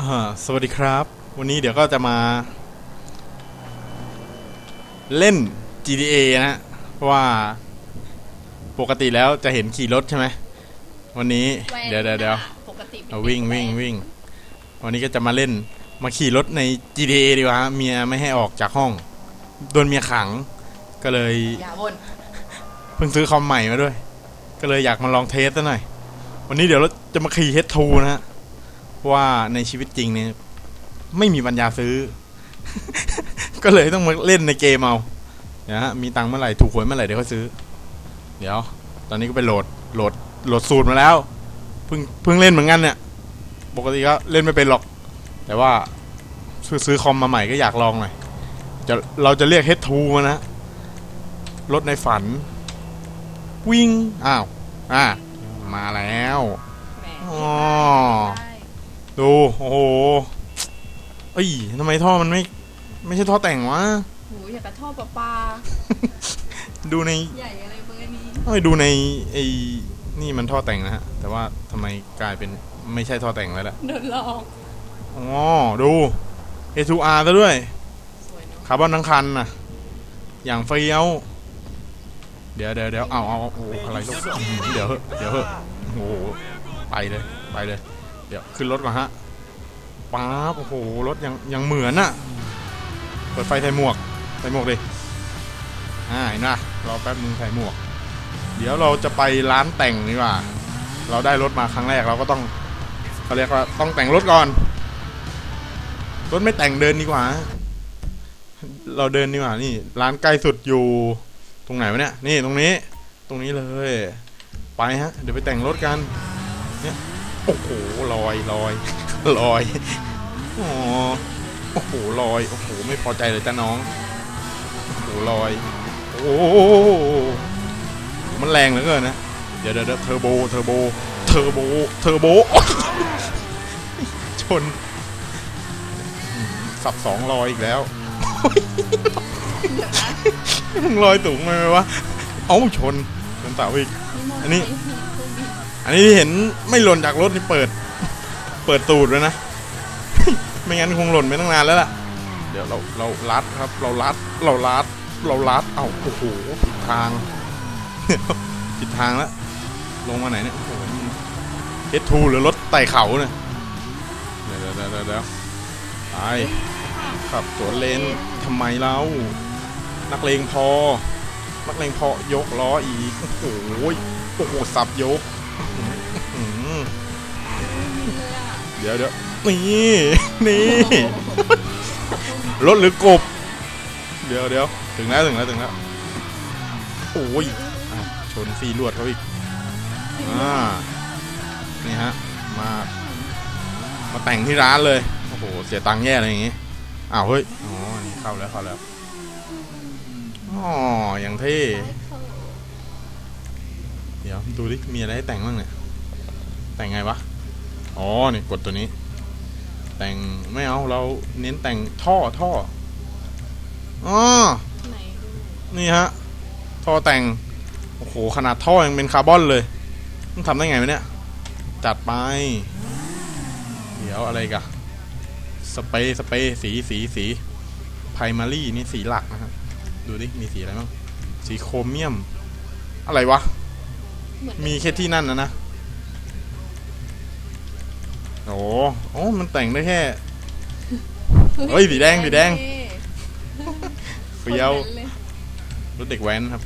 อ่าสวัสดีครับ วันนี้เดี๋ยวก็จะมา เล่น GTA นะฮะเพราะว่าปกติแล้วจะเห็นขี่รถใช่ไหมวันนี้ เดี๋ยวเดี๋ยวเดี๋ยวปกติเป็นเอาวิ่งเด็กวิ่งแว้นวิ่ง วันนี้ก็จะมาเล่นมาขี่รถใน GTA ดีกว่าฮะเมียไม่ให้ออกจากห้องโดนเมียขังก็เลยอย่าบนเพิ่งซื้อคอมใหม่มาด้วย ก็เลยอยากมาลองเทสซะหน่อย วันนี้เดี๋ยวเราจะมาขี่เฮดทูนะฮะเพราะ ว่าในชีวิตจริงเนี่ยไม่มีปัญญาซื้อ ก็เลยต้องมาเล่นในเกมเอาเดี๋ยวฮะมีตังค์เมื่อไหร่ถูกหวยเมื่อไหร่เดี๋ยวก็ซื้อ เดี๋ยว ตอนนี้ก็ไปโหลดโหลดโหลดสูตรมาแล้วเพิ่งเพิ่งเล่นเหมือนกันเนี่ย ปกติก็เล่นไม่เป็นหรอก แต่ว่าซื้อซื้อคอมมาใหม่ก็อยากลองหน่อยจะเราจะเรียกเฮดทูมานะรถในฝัน วิ่งอ้าวอ่ามาแล้วแหมอ๋อ ดู โอ้โหเอ้ยทำไมท่อมันไม่ ไม่ใช่ท่อแต่งวะหูอยากกระท่อปลาปลาดูในใหญ่อะไรเบอร์นี้เอ้ยดูในไอ้นี่มันท่อแต่งนะฮะ แต่ว่าทำไมกลายเป็นไม่ใช่ท่อแต่งแล้วล่ะ โดนหลอกอ๋อ ดู A2R ซะด้วย สวยเนาะคาร์บอนทั้งคันน่ะ อย่างเฟี้ยว เดี๋ยวเดี๋ยวเดี๋ยวเอาเอาเอาโอ้โหอะไรลูกอื้อหือเดี๋ยวเหอะเดี๋ยวเหอะโอ้โหไปเลย ไปเลย เดี๋ยวขึ้นรถก่อนฮะป๊าบโอ้โหรถยังยังเหมือนน่ะเปิดไฟใส่หมวกใส่หมวกดิอ่าเห็นปะรอแป๊บนึงใส่หมวก เดี๋ยวเราจะไปร้านแต่งดีกว่า เราได้รถมาครั้งแรกเราก็ต้องเขาเรียกว่าต้องแต่งรถก่อน รถไม่แต่งเดินดีกว่า เราเดินดีกว่านี่ ร้านใกล้สุดอยู่ ตรงไหนวะเนี่ยนี่ตรงนี้ ตรงนี้เลย ไปฮะ เดี๋ยวไปแต่งรถกัน เนี่ย โอ้โหลอยลอยลอยอ๋อโอ้โหลอยโอ้โหไม่พอใจเลยจ้าน้องโอ้โหลอยโอ้โหมันแรงเหลือเกินนะเดี๋ยวเดี๋ยวเดี๋ยวเทอร์โบเทอร์โบเทอร์โบเทอร์โบโอ๊ยชนสับสองลอยอีกแล้วมึงลอยสูงไหมวะเอ้าชนชนเสาอีกอันนี้ อันนี้ที่เห็นไม่หล่นจากรถนี่เปิด เปิดตูดแล้วนะ ไม่งั้นคงหล่นไปตั้งนานแล้วล่ะ เดี๋ยวเราเราลัดครับ เราลัดเราลัดเราลัดเอ้าโอ้โหผิดทางผิดทางแล้วลงมาไหนเนี่ยโอ้โหเอทูหรือรถไต่เขาเนี่ยเดี๋ยวเดี๋ยวเดี๋ยวเดี๋ยวไปขับสวนเลนทำไมเรานักเลงพอนักเลงพอยกล้ออีกโอ้โหโอ้โหสับยก เดี๋ยวเดี๋ยวนี่นี่รถหรือกบ เดี๋ยวเดี๋ยวถึงแล้วถึงแล้วถึงแล้วโอ้ยชนฟีลวดเขาอีกอ่านี่ฮะมา มาแต่งที่ร้านเลย โอ้โห เสียตังค์แย่เลยอย่างงี้ อ้าวเฮ้ย อ๋อ เข้าแล้วเข้าแล้ว อ๋อ อย่างเท่ เดี๋ยวดูดิมีอะไรให้แต่งบ้างเนี่ย แต่งไงวะ อ๋อนี่กดตัวนี้ แต่งไม่เอาเราเน้นแต่งท่อท่ออ๋อไหนดูนี่ฮะ ท่อแต่ง โอ้โห ขนาดท่อยังเป็นคาร์บอนเลยมันทำได้ไงวะเนี่ย จัดไป เดี๋ยวอะไรกันสเปรย์สเปรย์สีสีสีไพรมารีนี่สีหลักนะครับ ดูดิ มีสีอะไรบ้าง สีโครเมียม อะไรวะ เหมือนมีแค่ที่นั่นนะนะ โอ้โอ้มันแต่งได้แค่ เฮ้ยสีแดงสีแดง เฟี้ยวคนนั้นเลยรถเด็กแว้นครับ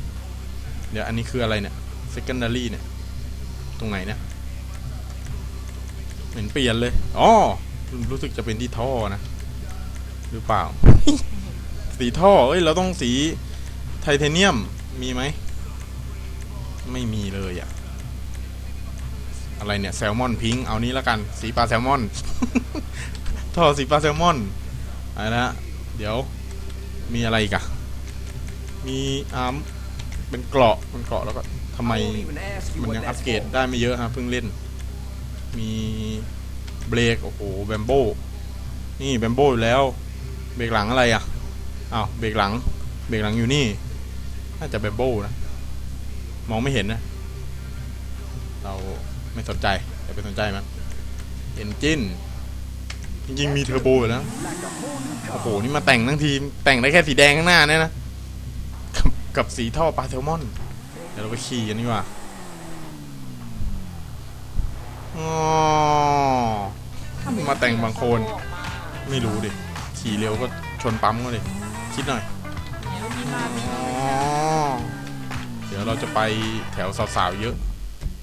เดี๋ยวอันนี้คืออะไรเนี่ย secondary เนี่ย ตรงไหนเนี่ยเหมือนเปลี่ยนเลยอ๋อรู้สึกจะเป็นที่ท่อนะ หรือเปล่า สีท่อเอ้ย เราต้องสีไทเทเนียมมีไหม ไม่มีเลยอะอะไรเนี่ยแซลมอนพิงค์เอานี้แล้วกัน สีปลาแซลมอนท่อสีปลาแซลมอนอะไรนะเดี๋ยวมีอะไรอีกอะมีอาร์มเป็นเกราะเป็นเกราะแล้วก็ทำไมมันยังอัปเกรดได้ไม่เยอะฮะเพิ่งเล่น มีเบรกโอ้โหแบมโบนี่แบมโบอยู่แล้ว เบรกหลังอะไรอะอ้าวเบรกหลัง เบรกหลังอยู่นี่ น่าจะแบมโบนะ มองไม่เห็นนะ เราไม่สนใจอย่าไปสนใจมันเอนจินจริงๆมีเทอร์โบอยู่แล้วโอ้โห นี่มาแต่งทั้งทีแต่งได้แค่สีแดงข้างหน้าเนี่ยนะกับกับสีท่อปลาเทลมอน เดี๋ยวเราไปขี่กันดีกว่าอ๋อมาแต่งบางโคน ไม่รู้ดิ ขี่เร็วก็ชนปั๊มก็เลยคิดหน่อย ดี๋ยวเราจะไปแถวสาวๆเยอะ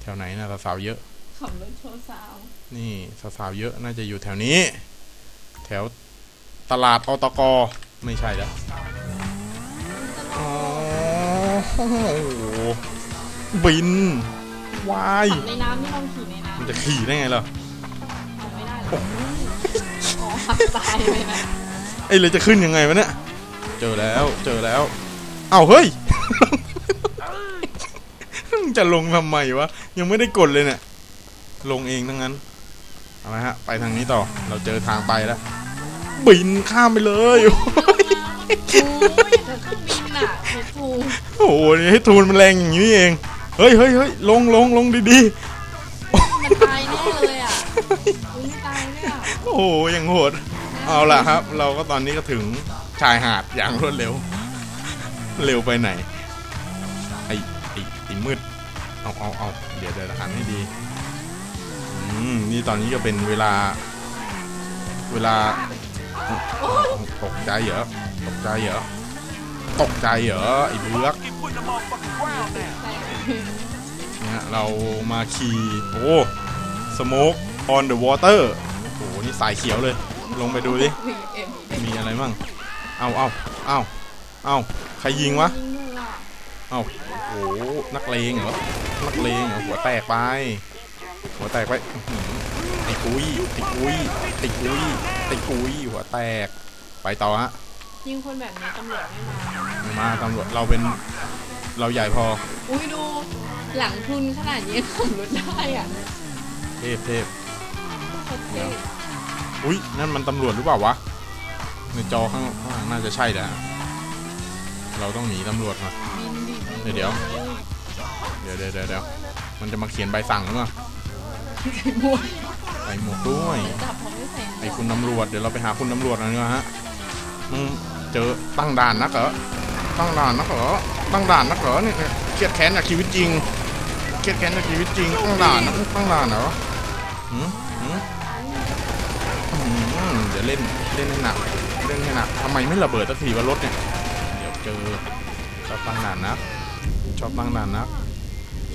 แถวไหนนะสาวๆเยอะ ขับรถโชว์สาว นี่สาวๆเยอะน่าจะอยู่แถวนี้ แถวตลาดอตกไม่ใช่แล้วอ๋อโอ้โหบินวายขับในน้ำนี่ลองขี่ในน้ำมันจะขี่ได้ไงล่ะขับไม่ได้หรอกอ๋อขับตายไปนะไอ้เลยจะขึ้นยังไงวะเนี่ยเจอแล้วเจอแล้วเอ้าเฮ้ย จะลงทำไมวะ ยังไม่ได้กดเลยเนี่ย ลงเองทั้งนั้น เอาละฮะ ไปทางนี้ต่อ เราเจอทางไปแล้ว บินข้ามไปเลยโอ้ยเครื่องบินอะเฮดทูโอ้โหนี่ให้ทูนมันแรงอย่างนี้เอง เฮ้ยเฮ้ยเฮ้ยลงลงลงดีมันตายแน่เลยอะอุ้ยตายเลยอะๆโอ้โหยังโหด เอาล่ะครับ เราก็ตอนนี้ก็ถึงชายหาดอย่างรวดเร็ว เร็วไปไหน ไอ้ไอ้ไอ้มืด เอาเอาเอาเดี๋ยวเดี๋ยวหันให้ดี อืม นี่ตอนนี้ก็เป็นเวลา เวลา ตกใจเหรอ ตกใจเหรอ ตกใจเหรอไอ้เบือกเนี่ยเรามาขี่โอ้สโมก on the water โอ้โหนี่สายเขียวเลย ลงไปดูดิ มีอะไรมั่ง เอาเอาเอาเอาใครยิงวะเลยอะเอาโอ้โหนักเลงเหรอ นักเลงเหรอหัวแตกไป หัวแตกไปอื้อหือไอ้กุยไอ้กุยไอ้กุยไอ้กุยหัวแตก ไปต่อฮะยิงคนแบบนี้ตำรวจไม่มา มาตำรวจเราเป็นเราใหญ่พอ อุ้ยดูหลังทุนขนาดนี้ขับรถได้อะเทพเทพโคตรเท่อุ้ยนั่นมันตำรวจหรือเปล่าวะ ในจอข้างข้างหลังน่าจะใช่แหละ เราต้องหนีตำรวจมาบินดิบินเดี๋ยวเดี๋ยว เดี๋ยวเดี๋ยวเดี๋ยวมันจะมาเขียนใบสั่งหรือเปล่าใส่หมวกใส่หมวกด้วยจับเขาไม่ใส่หมวกไอ้คุณตำรวจเดี๋ยวเราไปหาคุณตำรวจหน่อยดีกว่าฮะมึงเจอตั้งด่านนักเหรอตั้งด่านนักเหรอตั้งด่านนักเหรอเนี่ยเครียดแค้นจากชีวิตจริงเครียดแค้นจากชีวิตจริงตั้งด่านนักตั้งด่านเหรอหืมหืมหืมเดี๋ยวเล่นเล่นให้หนักเล่นให้หนักทำไมไม่ระเบิดสักทีว่ารถเนี่ยเดี๋ยวเจอชอบตั้งด่านนักชอบตั้งด่านนัก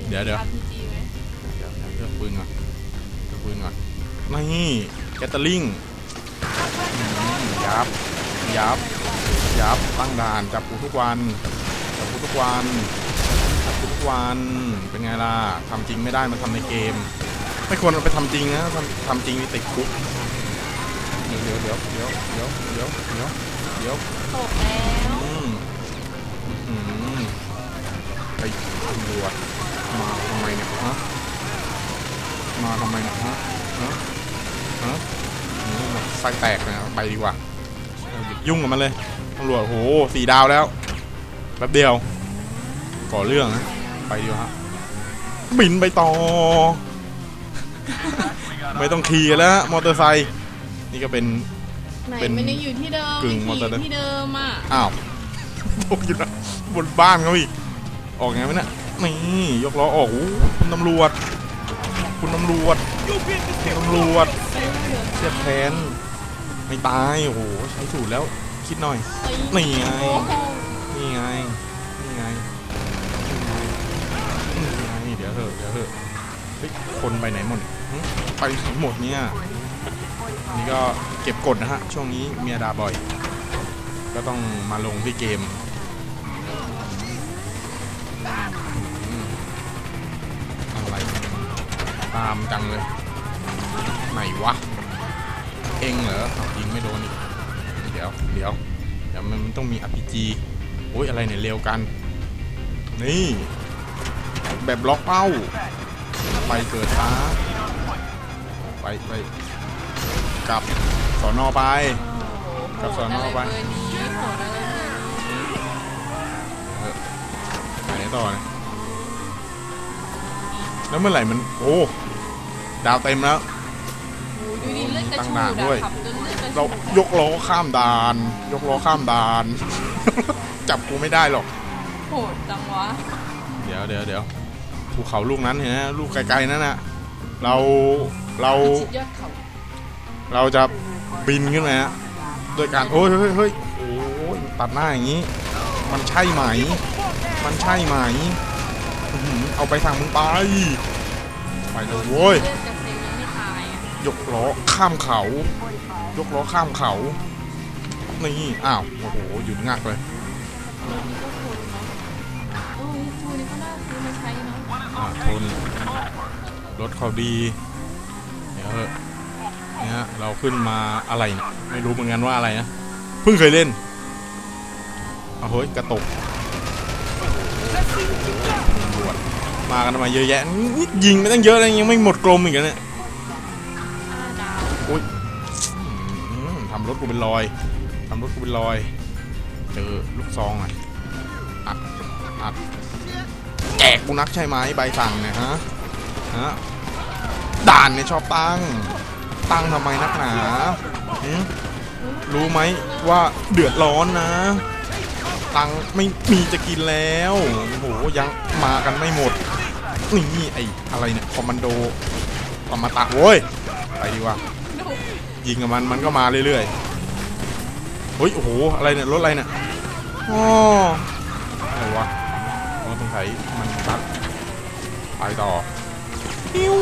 เดี๋ยวเดี๋ยว RPG ไหมเดี๋ยวเดี๋ยวเลือกปืนก่อนเลือกปืนก่อนนี่แกตเตอร์ลิงอืมยับยับยับตั้งด่านจับกูทุกวันจับกูทุกวันจับกูทุกวันเป็นไงล่ะทำจริงไม่ได้มาทำในเกม ไม่ควรเอาไปทำจริงนะทำทำจริงนี่ติดคุกเดี๋ยวเดี๋ยวเดี๋ยวเดี๋ยวเดี๋ยวเดี๋ยวเดี๋ยวเดี๋ยวตกแล้ว ไส้แตกเลยนะไปดีกว่าเอออย่ายุ่งกับมันเลยตำรวจโหสี่ดาวแล้วแป๊บเดียว ก่อเรื่องนะไปดีกว่าฮะบินไปต่อ ไม่ต้องขี่แล้วฮะมอเตอร์ไซค์นี่ก็เป็นไหนเป็นมันยังอยู่ที่เดิมกึ่งมันมอเตอร์ขี่ที่เดิมอะอ้าวตกอยู่นะบนบ้านเขาอีกออกไงวะเนี่ยนี่ยกล้อออกโอ้โหคุณตำรวจ คุณตำรวจคุณตำรวจเสียบแทน ไม่ตายโอ้โหใช้สูตรแล้วคิดหน่อยนี่ไงนี่ไงนี่ไงนี่ไงเดี๋ยวเถอะเดี๋ยวเถอะเฮ้ยคนไปไหนหมดไปไหนหมดเนี่ยนี่ก็เก็บกดนะฮะช่วงนี้เมียดาบ่อย ก็ต้องมาลงที่เกมอะไรตามจังเลยไหนวะ งเหรออยิงไม่โดนอีกเดี๋ยวเดี๋ยวเดี๋ยวมันต้องมีอ RPG โอ้ยอะไรเนี่ยเร็วกัน นี่ แบบล็อกเป้า ไปเกิดช้าไปไปกลับสอนอไปกลับสอนอไปไรเบอร์นี้โหดอะไรเบอร์นี้ไปไหนต่อเนี่ยแล้วเมื่อไหร่มัน โอ้ ดาวเต็มแล้ว ตั้งชูด่านดด้วยอะขับจนเลืเรายกล้อข้ามด่าน ยกล้อข้ามด่าน จับกูไม่ได้หรอก โหดจังวะ เดี๋ยวเดี๋ยวเดี๋ยวภูเขาลูกนั้นเห็นไหมลูกไกลๆนั่นน่ะ เราเราสุดยอดเขาเราจะบินขึ้นมาฮะโดยการโอ้ยเฮ้ยเฮ้ยโอ้ยตัดหน้าอย่างนี้ มันใช่ไหม มันใช่ไหมอื้อหือเอาไปทางมึงไปไปเลยโว้ย เลือดกระเซ็นยังไม่ตา ยอะยกล้อข้ามเขา ยกล้อข้ามเขา นี่ อ้าว โอ้โห หยุดงักเลยรถนี้ก็ทนเนาะโอ้ยทูนี่ก็น่าซื้อมาใช้เนาะอ่าทนรถเขาดีเดี๋ยวเถอะเนี่ยเราขึ้นมาอะไรเนี่ยไม่รู้เหมือนกันว่าอะไรนะ เพิ่งเคยเล่นเอาเฮ้ย กระตกตำรวจมากันทำไมเยอะแยะนี่ยิงไม่ตั้งเยอะเลยยังไม่หมดกลมอีกเหรอเนี่ย รถกูเป็นรอยทำรถกูเป็นรอย เจอลูกซองอะอัดอัดแจกกูนักใช่ไหมใบสั่งเนี่ยฮะฮะด่านเนี่ยชอบตั้ง ตั้งทำไมนักหนาหืมรู้ไหมว่าเดือดร้อนนะ ตังไม่มีจะกินแล้วโอ้โหยังมากันไม่หมดนี่ไออะไรเนี่ยคอมมานโดอมตะโว้ยไปดีกว่า ยิงกับมันมันก็มาเรื่อยๆเฮ้ยโอ้โหอะไรเนี่ยรถอะไรเนี่ยอ๋ออะไรวะต้องสงสัยมันตัดไปต่อปิ้ว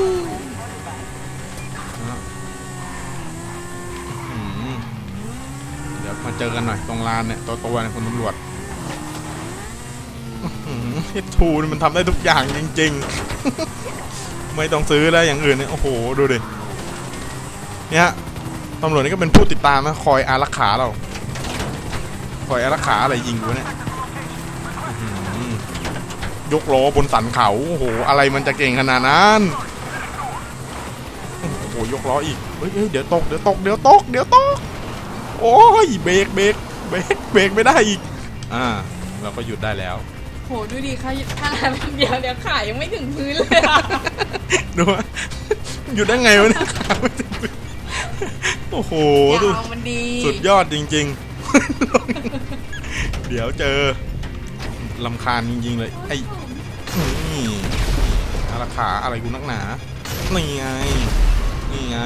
เดี๋ยวมาเจอกันหน่อยตรงลานเนี่ยตัวตัวๆเนี่ยคุณตำรวจเฮดทูนมันทำได้ทุกอย่างจริงๆ ไม่ต้องซื้อแล้วอย่างอื่นเนี่ยโอ้โห ดูดิเนี่ย ตำรวจนี่ก็เป็นผู้ติดตามนะคอยอารักขาเรา คอยอารักขาอะไรยิงกูเนี่ยอื้อหือยกล้อบนสันเขาโอ้โหอะไรมันจะเก่งขนาดนั้นโอ้โหยกล้ออีกเฮ้ยเฮ้ยเดี๋ยวตกเดี๋ยวตกเดี๋ยวตกเดี๋ยวตกโอ้ยเบรกเบรกเบรกเบรกไม่ได้อีก อ่า เราก็หยุดได้แล้วโหดูดิค่ะถ้าแบบเดียวเดี๋ยวขายังไม่ถึงพื้นเลยอะดูว่าหยุดได้ไงวะเนี่ยขาไม่ถึงพื้น โอ้โหดูยาวมันดีสุดยอดจริง ๆ เดี๋ยวเจอลำคาญจริง ๆ เลย ไอ้นี่อาราคาอะไรกูนักหนา นี่ไง นี่ไง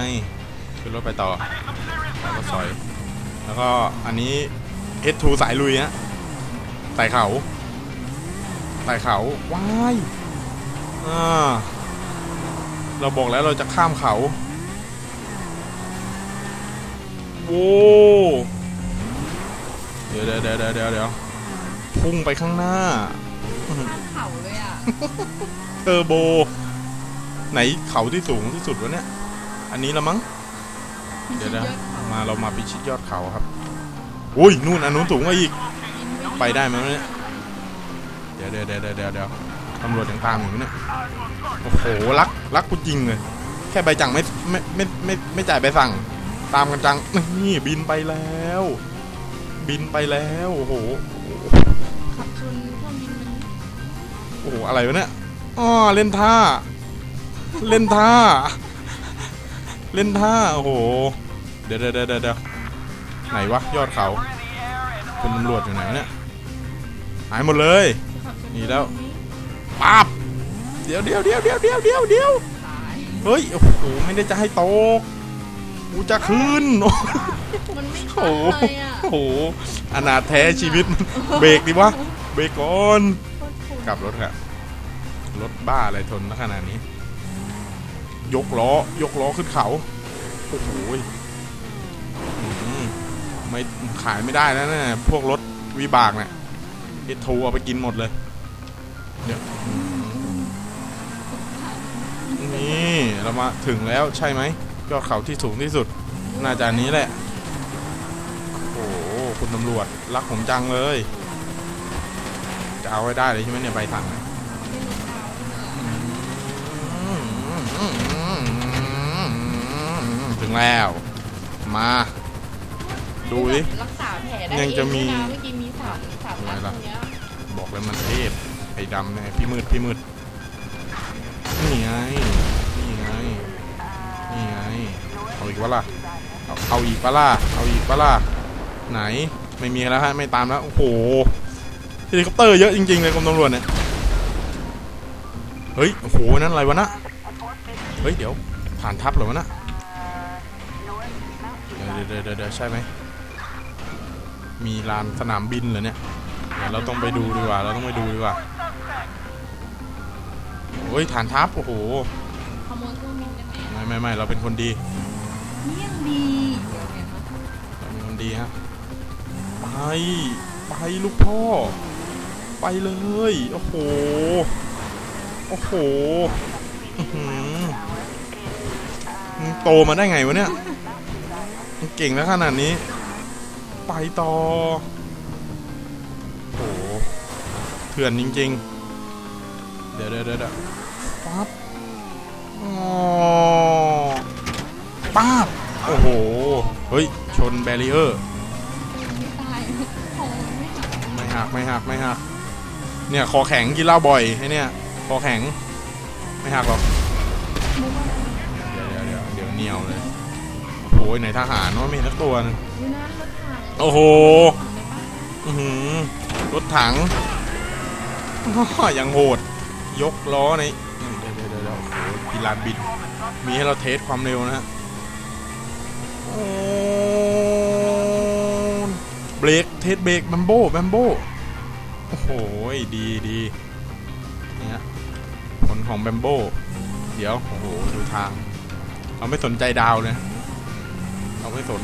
ขึ้นรถไปต่อ แล้วก็ซอย แล้วก็อันนี้ S2 สายลุยฮะไต่เขาไต่เขา ว้าย อ่า เราบอกแล้วเราจะข้ามเขา โว้เดี๋ยวเดี๋ยวเดี๋ยวเดี๋ยวเดี๋ยวเดี๋ยวพุ่งไปข้างหน้า ข้ามเขาเลยอะเทอร์โบ ไหนเขาที่สูงที่สุดวะเนี่ย อันนี้ละมั้ง เดี๋ยวนะ มาเรามาพิชิตยอดเขาครับ อุ้ย นู่นอันนู้นสูงกว่าอีก ไปได้ไหมวะเนี่ย เดี๋ยวเดี๋ยวเดี๋ยวเดี๋ยวเดี๋ยวเดี๋ยวตำรวจยังตามอยู่เนี่ย โอ้โห รัก รักกูจริงเลย แค่ใบจังไม่ไม่ไม่ไม่ไม่จ่ายใบสั่ง ตามกันจังนี่บินไปแล้ว บินไปแล้วโอ้โหขับชนเครื่องบินมันโอ้โหอะไรวะเนี่ยอ๋อเล่นท่า เล่นท่า เล่นท่าโอ้โหเดี๋ยวเดี๋ยวเดี๋ยวเดี๋ยวไหนวะยอดเขาคุณตำรวจอยู่ไหนวะเนี่ยหายหมดเลยนี่แล้วปั๊บเดี๋ยวเดี๋ยวเดี๋ยวเดี๋ยวเดี๋ยวเดี๋ยวเดี๋ยวเฮ้ยโอ้โหไม่ได้จะให้ต กกูจะขึ้นโอ้มันไม่โหทันเลยอะโอ้โหอนาถแท้ชีวิต เบรกดิวะ เบรกก่อน โคตรโหดกลับรถครับรถบ้าอะไรทนขนาดนี้ ยกล้อ ยกล้อขึ้นเขา โอ้โหยอื้อหือไม่ขายไม่ได้แล้วนะ พวกรถวิบากเนี่ยเอทูเอาไปกินหมดเลย เนี่ยอื้อหือนี่ เรามาถึงแล้วใช่ไหม ยอดเขาที่สูงที่สุด น่าจะนี้แหละ โอ้โหคุณตำรวจรักผมจังเลย จะเอาไว้ได้เลยใช่ไหมเนี่ยใบสั่งถึงแล้ว มาดูดิรักษาแผลได้ยังจะมีเองมื่อกี้มีสามสามอะไรล่ะบอกเลยมันเทพไอ้ดำเนี่ยพี่มืดพี่มืดนี่ไง อีกวะล่ะเอาเอาอีกปะล่ะเอาอีกปะล่ะไหนไม่มีแล้วฮะไม่ตามแล้วโอ้โหเฮลิคอปเตอร์เยอะจริงๆเลยกรมตำรวจเนี่ยเฮ้ยโอ้โหนั่นอะไรวะนะเฮ้ยเดี๋ยวผ่านทับเหรอวะนะเดี๋ยวเดี๋ยวเดี๋ยวใช่ไหมมีลานสนามบินเหรอเนี่ยเดี๋ยวเราต้องไปดูดีกว่าเราต้องไปดูดีกว่าโอ้ยฐานทัพโอ้โหไม่ไม่ไม่เราเป็นคนดี เลี่ยงดีเดี๋ยวเนี่ยนะเรานดีฮะไปไปลูกพ่อ ไปเลย โอ้โห โอ้โหมึงโตมาได้ไงวะเนี่ยมึงเก่งแล้วขนาดนี้ ไปต่อโอ้โหเถื่อนจริง ๆ เดี๋ยวเดี๋ยวเดี๋ยวปั๊บอ๋อ ป้าบโอ้โห เฮ้ย ชนแบรีเออร์ไม่ตายโอ้ยไม่หักไม่หักไม่หักไม่หัก เนี่ยคอแข็งกินเหล้าบ่อยไอ้เนี่ยคอแข็ง ไม่หักหรอก มุกอะไรเดี๋ยวเดี๋ยวเดี๋ยวเดี๋ยวเหนียวเลย โอ้โหไหนทหารวะไม่เห็นสักตัวนึงดูนะรถถังโอ้โหเห็นไหมปะอื้อหือรถถังอ้อยังโหด ยกล้อในเดี๋ยวเดี๋ยวเดี๋ยวเดี๋ยวโอ้โหกีฬานบิน มีให้เราเทสความเร็วนะฮะโอ้ เบรกเทสเบรกแบมโบ้แบมโบ้โอ้โหดีดีเนี่ยผลของแบมโบ้เดี๋ยว โอ้โห ดูทาง เราไม่สนใจดาวเลยเราไม่สน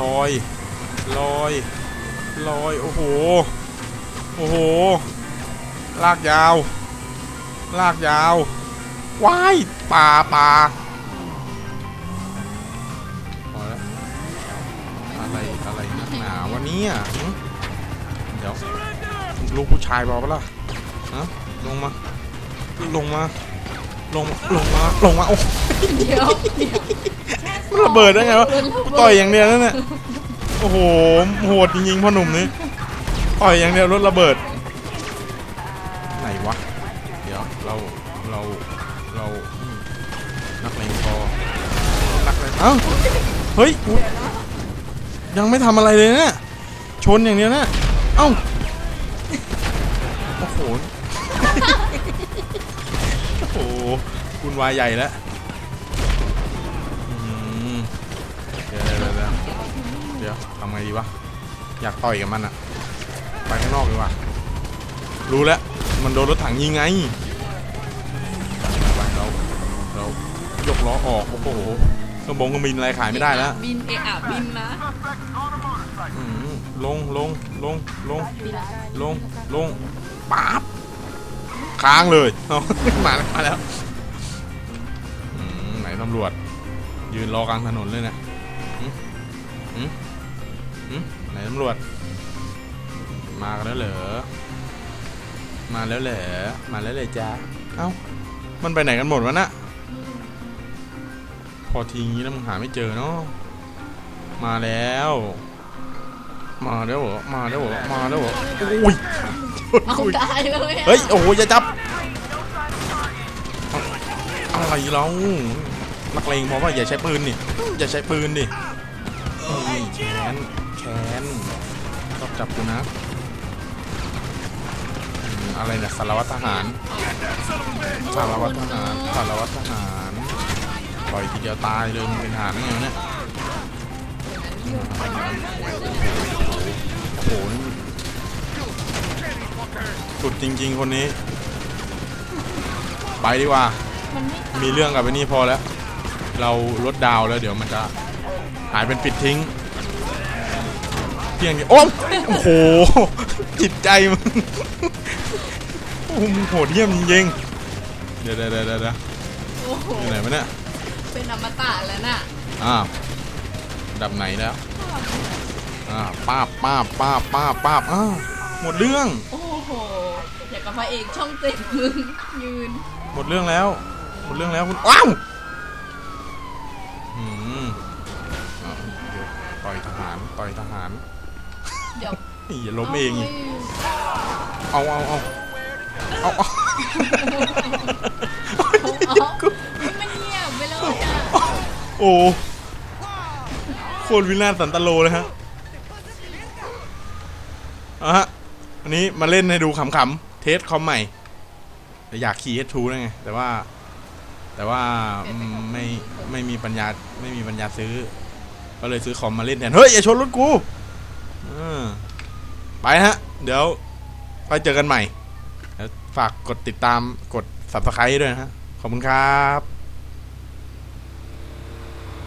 ลอยลอยลอย โอ้โห โอ้โห ลากยาว ลากยาว ว้ายปลาปลา เนี่ยหึเดี๋ยวลูกผู้ชายบอกปะล่ะฮะลงมา ลงมา ลงลงมาลงมาโอ้เดี๋ยวเดี๋ยวมันระเบิดได้ไงวะระเบิดต่อยอย่างเดียวนั่นแหละโอ้โหโหดจริงๆพ่อหนุ่มนี่ต่อยอย่างเดียวรถระเบิด ไหนวะเดี๋ยวเราเราเราอืมนักเลงพอนักเลงเอ้าเฮ้ยอุ๊ยยังไม่ทำอะไรเลยนะ ชนอย่างเดียวนะ เอ้า โอ้โห โอ้โหคุณวายใหญ่แล้วอืมเดี๋ยวเดี๋ยวเดี๋ยวเดี๋ยวเดี๋ยวทำไงดีวะ อยากต่อยกับมันอะไปข้างนอกดีกว่า รู้แล้ว มันโดนรถถังยิงไงไปเราเรายกล้อออก โอ้โหเครื่องบงเครื่องบินอะไรขายไม่ได้แล้ว บินเอะอะบินนะ อืม ลงลงลงลงลงลงปั๊บค้างเลยเอามาแล้วมาแล้วไหนตำรวจ ยืนรอกลางถนนเลยนะไหนตำรวจ มาแล้วเหรอมาแล้วเหรอมาแล้วเลยจ้าเอ้ามันไปไหนกันหมดวะน่ะพอทีงี้แล้วมึงหาไม่เจอเนาะมาแล้ว มาแล้วเหรอมาแล้วเหรอมาแล้วเหรออุ้ยเอาตายเลยอะเฮ้ยโอ้โหอย่าจับอะไรเรานักเลงพอว่าอย่าใช้ปืนนี่อย่าใช้ปืนดินี่แขนแขนชอบจับกูนะอืมอะไรเนี่ยสารวัตรทหารสารวัตรทหารสารวัตรทหารปล่อยทีเดียวตายเลยมึงเป็นทหารได้ไงวะเนี่ยโอ้ โหนี่สุดจริง ๆ คนนี้ ไปดีกว่า มันไม่ตายมีเรื่องกับไอ้นี่พอแล้ว เราลดดาวแล้วเดี๋ยวมันจะหายเป็นปิดทิ้งเพียงเดียวโอ้มโอ้โห จิตใจมึงโอ้โหมึงโหดเยี่ยมจริงๆเดี๋ยวเดี๋ยวเดี๋ยวเดี๋ยวโอ้โห อยู่ไหนวะเนี่ยเป็นอมตะแล้วน่ะอ้าวดับไหนแล้ว อ่าป้าบป้าบป้าบป้าบป้าบอ้าวหมดเรื่อง โอ้โหอยากกับพระเอกช่องเจ็ดมึงยืน หมดเรื่องแล้ว หมดเรื่องแล้วคุณว้าวอืมอะเดี๋ยวต่อยทหารต่อยทหารเดี๋ยวนี่อย่าล้มเองอีกเอาเอาเอาเอาเอาเอาเอาเอามันเงียบไปเลยอะ โอ้ตรวินาศสันตโลเลยฮะเอาฮะอันนี้มาเล่นให้ดูขำๆ เทสคอมใหม่แต่อยากขี่ S2 นะไง แต่ว่า แต่ว่าไม่ไม่มีปัญญาไม่มีปัญญาซื้อ ก็เลยซื้อคอมมาเล่นแทน เฮ้ย อย่าชนรถกูอไปฮะ เดี๋ยวไปเจอกันใหม่ ฝากกดติดตามกด subscribe ด้วยนะฮะ ขอบคุณครับ